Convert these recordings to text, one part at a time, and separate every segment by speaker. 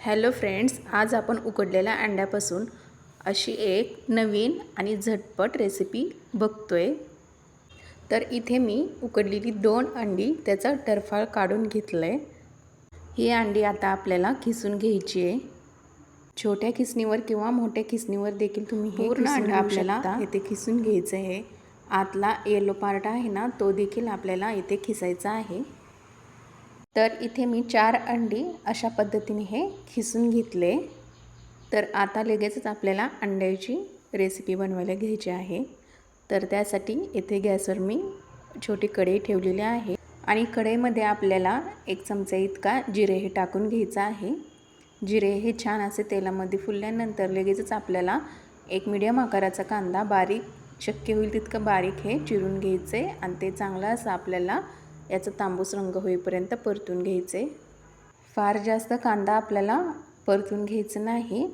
Speaker 1: Hello friends आज आपण उकडलेल्या अंड्यापासून अशी एक नवीन आणि झटपट रेसिपी बघतोय. तर इथे मी उकडलेली दोन अंडी त्याचा टरफाळ काढून घेतलं आहे ही अंडी आता आपल्याला खिसून घ्यायची आहे. छोट्या खिसणीवर किंवा मोठ्या खिसणीवर देखील तुम्ही हे पूर्ण अंड आपल्याला इथे खिसून घ्यायचं आहे. आतला येलो पार्ट आहे ना तो देखील आपल्याला इथे खिसायचा आहे. तर इथे मी चार अंडी अशा पद्धतीने हे खिसून घेतले. तर आता लगेचच आपल्याला अंड्याची रेसिपी बनवायला घ्यायची आहे. तर त्यासाठी इथे गॅसवर मी छोटी कढई ठेवलेली आहे. आणि कढईमध्ये आपल्याला एक चमचा इतका जिरे हे टाकून घ्यायचं आहे. जिरे हे छान असे तेलामध्ये फुलल्यानंतर लगेचच आपल्याला एक मीडियम आकाराचा कांदा बारीक शक्य होईल तितकं बारीक हे चिरून घ्यायचं आहे आणि ते चांगलं असं आपल्याला याचा तांबूस रंग होईपर्यंत परतून घ्यायचे. फार जास्त कांदा आपल्याला परतून घ्यायचं नाही.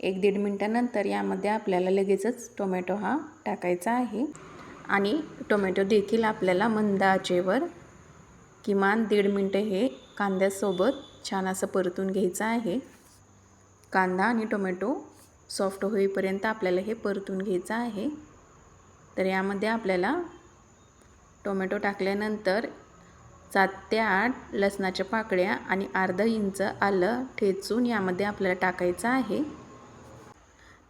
Speaker 1: एक दीड मिनटानंतर यामध्ये आपल्याला लगेचच टोमॅटो हा टाकायचा आहे. आणि टोमॅटो देखील आपल्याला मंद आचेवर किमान दीड मिनटं हे कांद्यासोबत छान असं परतून घ्यायचं आहे. कांदा आणि टोमॅटो सॉफ्ट होईपर्यंत आपल्याला हे परतून घ्यायचं आहे. तर यामध्ये आपल्याला टोमॅटो टाकल्यानंतर सात ते आठ लसणाच्या पाकळ्या आणि अर्धा इंच आलं ठेचून यामध्ये आपल्याला टाकायचं आहे.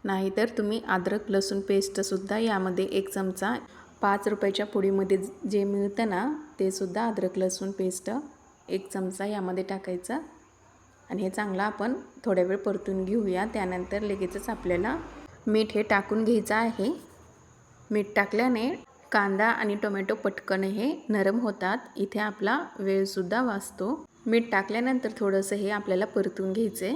Speaker 1: नाहीतर तुम्ही अद्रक लसूण पेस्टसुद्धा यामध्ये एक चमचा पाच रुपयाच्या पुडीमध्ये जे मिळतं ना ते सुद्धा अद्रक लसूण पेस्ट एक चमचा यामध्ये टाकायचा. आणि हे चांगलं आपण थोड्या वेळ परतून घेऊया. त्यानंतर लगेचच आपल्याला मीठ हे टाकून घ्यायचं आहे. मीठ टाकल्याने कांदा आणि टोमॅटो पटकन हे नरम होतात. इथे आपला वेळसुद्धा वाचतो. मीठ टाकल्यानंतर थोडंसं हे आपल्याला परतून घ्यायचे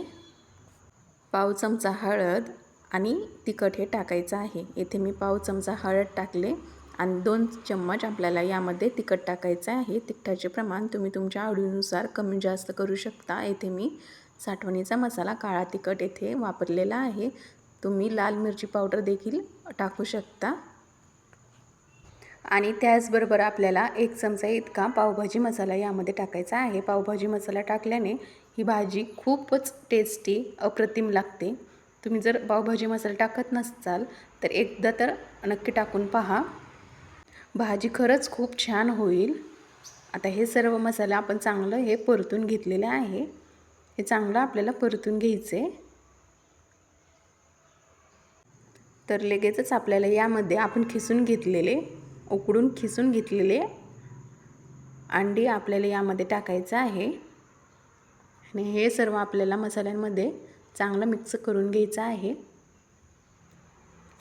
Speaker 1: पाव चमचा हळद आणि तिखट हे टाकायचं आहे. येथे मी पाव चमचा हळद टाकले आणि दोन चम्मच आपल्याला यामध्ये तिखट टाकायचं आहे. तिखटाचे प्रमाण तुम्ही तुमच्या आवडीनुसार कमी जास्त करू शकता. येथे मी साठवणीचा मसाला काळा तिखट येथे वापरलेला आहे. तुम्ही लाल मिरची पावडर देखील टाकू शकता. आणि त्याचबरोबर आपल्याला एक चमचा इतका पावभाजी मसाला यामध्ये टाकायचा आहे. पावभाजी मसाला टाकल्याने ही भाजी खूपच टेस्टी अप्रतिम लागते. तुम्ही जर पावभाजी मसाला टाकत नसाल तर एकदा तर नक्की टाकून पहा. भाजी खरंच खूप छान होईल. आता हे सर्व मसाला आपण चांगलं हे परतून घेतलेलं आहे. हे चांगलं आपल्याला परतून घ्यायचे तर लगेचच आपल्याला यामध्ये आपण खिसून घेतलेले उकडून खिसून घेतलेले अंडी आपल्याला यामध्ये टाकायचं आहे. आणि हे सर्व आपल्याला मसाल्यांमध्ये चांगलं मिक्स करून घ्यायचं आहे.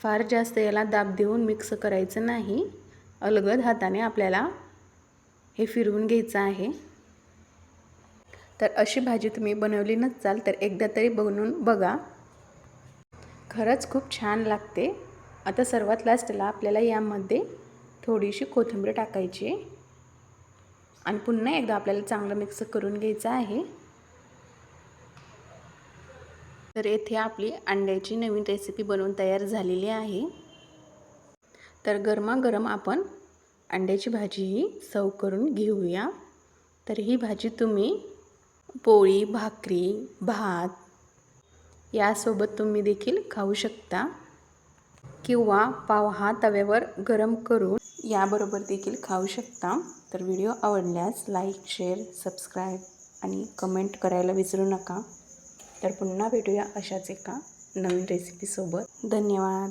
Speaker 1: फार जास्त याला दाब देऊन मिक्स करायचं नाही. अलगद हाताने आपल्याला हे फिरवून घ्यायचं आहे. तर अशी भाजी तुम्ही बनवली नसाल तर एकदा तरी बनवून बघा. खरंच खूप छान लागते. आता सर्वात लास्टला आपल्याला यामध्ये थोडीशी कोथिंबीर टाकायची आणि पुन्हा एकदा आपल्याला चांगलं मिक्स करून घ्यायचं आहे. तर येथे आपली अंड्याची नवीन रेसिपी बनवून तयार झालेली आहे. तर गरमागरम आपण अंड्याची भाजी ही सर्व करून घेऊया. तर ही भाजी तुम्ही पोळी भाकरी भात यासोबत तुम्ही देखील खाऊ शकता किंवा पाव हा तव्यावर गरम करून याबरोबर देखील खाऊ शकता. तर व्हिडिओ आवडल्यास लाईक शेअर सबस्क्राईब आणि कमेंट करायला विसरू नका. तर पुन्हा भेटूया अशाच एका नवीन रेसिपीसोबत धन्यवाद.